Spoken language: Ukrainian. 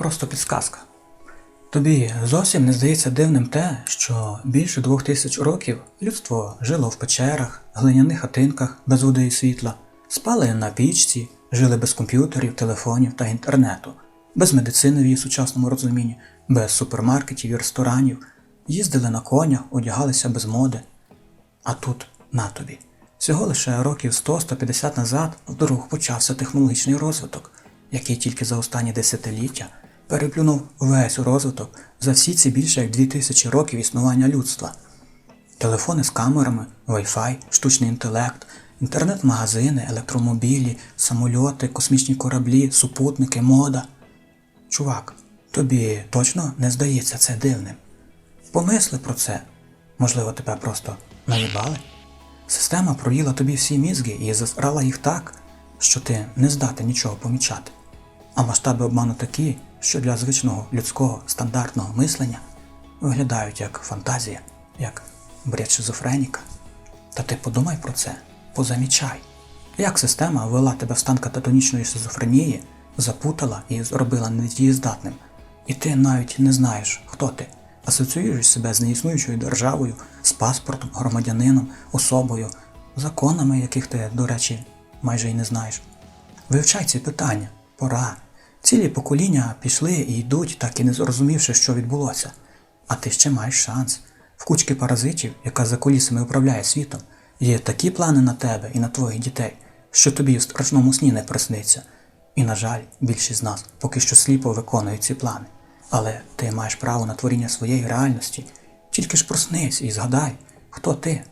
Просто підсказка. Тобі зовсім не здається дивним те, що більше двох тисяч років людство жило в печерах, глиняних хатинках без води і світла, спали на пічці, жили без комп'ютерів, телефонів та інтернету, без медицини в її сучасному розумінні, без супермаркетів і ресторанів, їздили на конях, одягалися без моди. А тут на тобі. Всього лише років 100-150 назад вдруг почався технологічний розвиток, який тільки за останні десятиліття переплюнув весь розвиток за всі ці більше як 2000 років існування людства. Телефони з камерами, Wi-Fi, штучний інтелект, інтернет-магазини, електромобілі, самольоти, космічні кораблі, супутники, мода. Чувак, тобі точно не здається це дивним? Помисли про це. Можливо, тебе просто наїбали? Система проїла тобі всі мізки і засрала їх так, що ти не здатен нічого помічати. А масштаби обману такі, що для звичного людського стандартного мислення виглядають як фантазія, як бред шизофреніка. Та ти подумай про це, позамічай, як система ввела тебе в стан кататонічної шизофренії, запутала і зробила недієздатним, і ти навіть не знаєш, хто ти, асоціюєш себе з неіснуючою державою, з паспортом, громадянином, особою, законами, яких ти, до речі, майже й не знаєш. Вивчай ці питання, пора. Цілі покоління пішли і йдуть, так і не зрозумівши, що відбулося. А ти ще маєш шанс. В кучки паразитів, яка за колісами управляє світом, є такі плани на тебе і на твоїх дітей, що тобі в страшному сні не присниться. І, на жаль, більшість з нас поки що сліпо виконують ці плани. Але ти маєш право на творіння своєї реальності. Тільки ж проснись і згадай, хто ти,